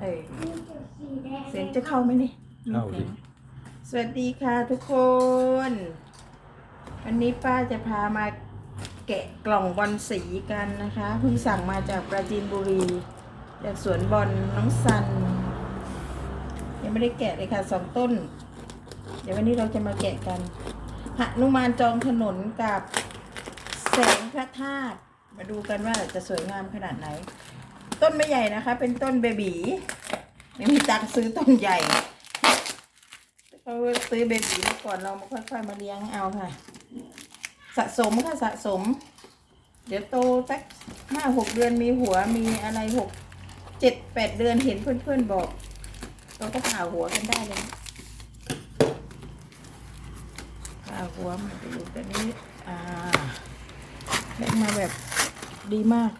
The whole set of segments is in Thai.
เออเสียงจะเข้าไหมนี่ เข้าดิสวัสดีค่ะทุกคน วันนี้ป้าจะพามาแกะกล่องบอลสีกันนะคะเพิ่งสั่งมาจากปราจีนบุรี จากสวนบอลน้องซัน ยังไม่ได้แกะเลยค่ะสองต้น เดี๋ยววันนี้เราจะมาแกะกันหนุมานจองถนนกับแสงพระธาตุมาดูกันว่าจะสวยงามขนาดไหน ต้นไม่ใหญ่นะคะ เป็นต้นเบบีไม่มีตังซื้อต้นใหญ่เขาซื้อเบบีมาก่อนเรามาค่อยๆมาเลี้ยงเอาค่ะ สะสมค่ะสะสม เดี๋ยวโตสักห้าหกเดือนมีหัวมีอะไรหกเจ็ดแปดเดือนเห็นเพื่อนๆบอก เราก็ผ่าหัวกันได้เลยผ่าหัวมาดูแต่นี้ อ่าเล็กมาแบบดีมาก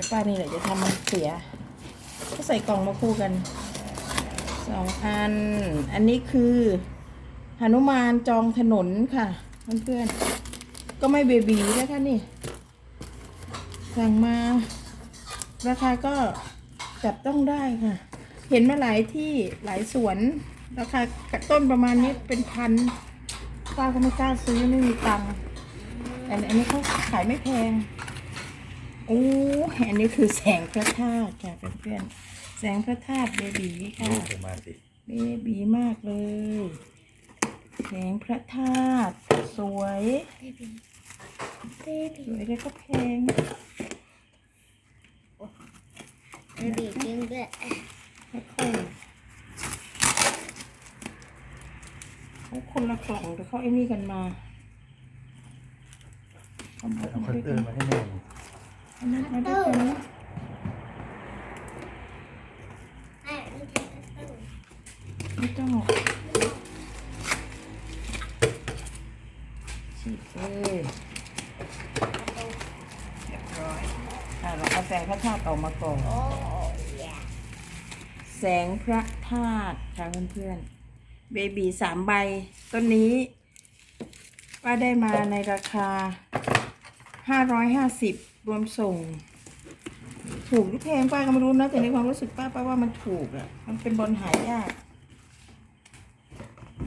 ดี๋ยวป้านี่แหละจะทำมันเสีย ก็ใส่กล่องมาคู่กันสองอัน อันนี้คือหนุมานจองถนนค่ะเพื่อนๆก็ไม่เบบีนะคะนี่ สั่งมา ราคาก็จับต้องได้ค่ะ เห็นมาหลายที่หลายสวน ราคากระต้นประมาณนี้เป็นพันป้าก็ไม่กล้าซื้อไม่มีตังค์แต่อันนี้เขาขายไม่แพง โอ้อันนี้คือแสงพระธาตุค่ะเพื่อนๆแสงพระธาตุเบบีค่ะลูกออกมาสิเบบีมากเลย แสงพระธาตุสวยสวยแล้วก็แพง Baby finger. ไม่ค่อยเขาคนละกล่องแต่เขาไอ้นี่กันมา เอามาเอามาคัตด้วยเตกัอนร์มาให้แม่ห น่อยเอาด้วยกันนะไม่ต้องหกฉีดเลยเรียบร้อยอะเราเอาแสงพระธาตุออกมาก่อน แสงพระธาตุค่ะเพื่อนๆ เบบีสามใบต้นนี้ป้าได้มาในราคาห้าร้อยห้าสิบ รวมส่ง ถูกหรือแพงป้าก็ไม่รู้นะแต่ในความรู้สึกป้าป้าว่ามันถูกอะ่ะ มันเป็นบอลหายาก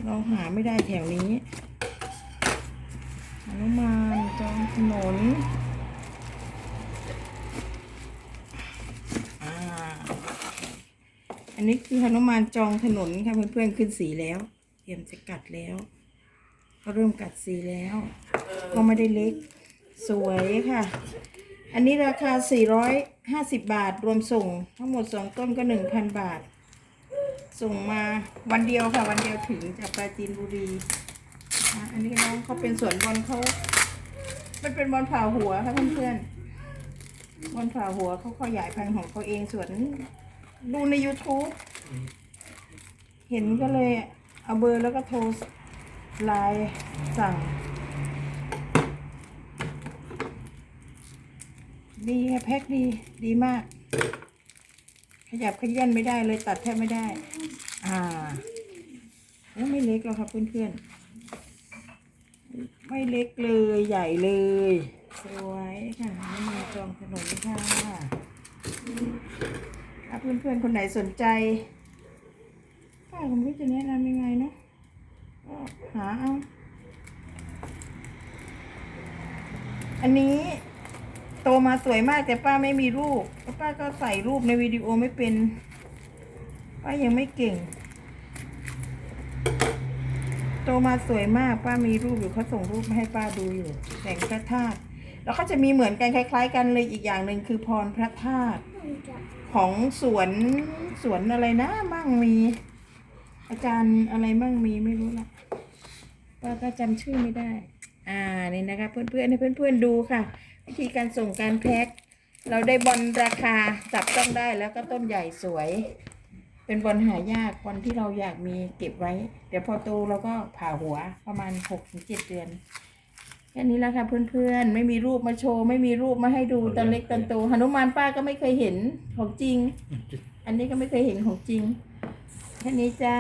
เราหาไม่ได้แถวนี้อนุมานจองถนนอ่าอันนี้คือหนุมานจองถนนค่ะเพื่อนๆขึ้นสีแล้ว เตรียมจะกัดแล้วก็เริ่มกัดสีแล้ว ก็ไม่ได้เล็ก สวยค่ะ อันนี้ราคา 450 บาท รวมส่ง ทั้งหมด 2 ต้นก็ 1,000 บาท ส่งมาวันเดียวค่ะ วันเดียวถึงจากปราจีนบุรี อันนี้น้องเขาเป็นสวนบอลเขา มันเป็นบอลผ่าหัวค่ะเพื่อนๆบอลผ่าหัวเขาขยายพันธุ์ของเขาเองสวนดูใน YouTube เห็นก็เลยเอาเบอร์แล้วก็โทรไลน์สั่ง ดีค่ะแพ็คดี ดีมาก ขยับขยันไม่ได้เลยตัดแทบไม่ได้ อ่าโอ้ไม่เล็กหรอกครับเพื่อนๆ ไม่เล็กเลยใหญ่เลย สวยค่ะนี่มาจองถนนค่ะถ้าเพื่อนๆ คนไหนสนใจป้าผมก็จะแนะนำยังไงเนาะหาเอา อันนี้ โตมาสวยมากแต่ป้าไม่มีรูปเพราะป้าก็ใส่รูปในวิดีโอไม่เป็น ป้ายังไม่เก่ง โตมาสวยมากป้ามีรูปอยู่เขาส่งรูปมาให้ป้าดูอยู่แสงพระธาตุแล้วก็จะมีเหมือนกันคล้าย ๆ กันเลยอีกอย่างหนึ่งคือพรพระธาตุของสวนสวนอะไรนะมั่งมี อาจารย์อะไรมั่งมีไม่รู้ละป้าก็จำชื่อไม่ได้ อ่านี่นะคะเพื่อนๆให้เพื่อนๆดูค่ะ วิธีการส่งการแพ็คเราได้บอลราคาจับต้องได้แล้วก็ต้นใหญ่สวย เป็นบอลหายากบอลที่เราอยากมีเก็บไว้ เดี๋ยวพอโตเราก็ผ่าหัวประมาณหกถึงเจ็ดเดือนแค่นี้แล้วค่ะเพื่อนๆ ไม่มีรูปมาโชว์ ไม่มีรูปมาให้ดูตอนเล็กตอนโตหนุมานป้าก็ไม่เคยเห็นของจริง อันนี้ก็ไม่เคยเห็นของจริงแค่นี้จ้า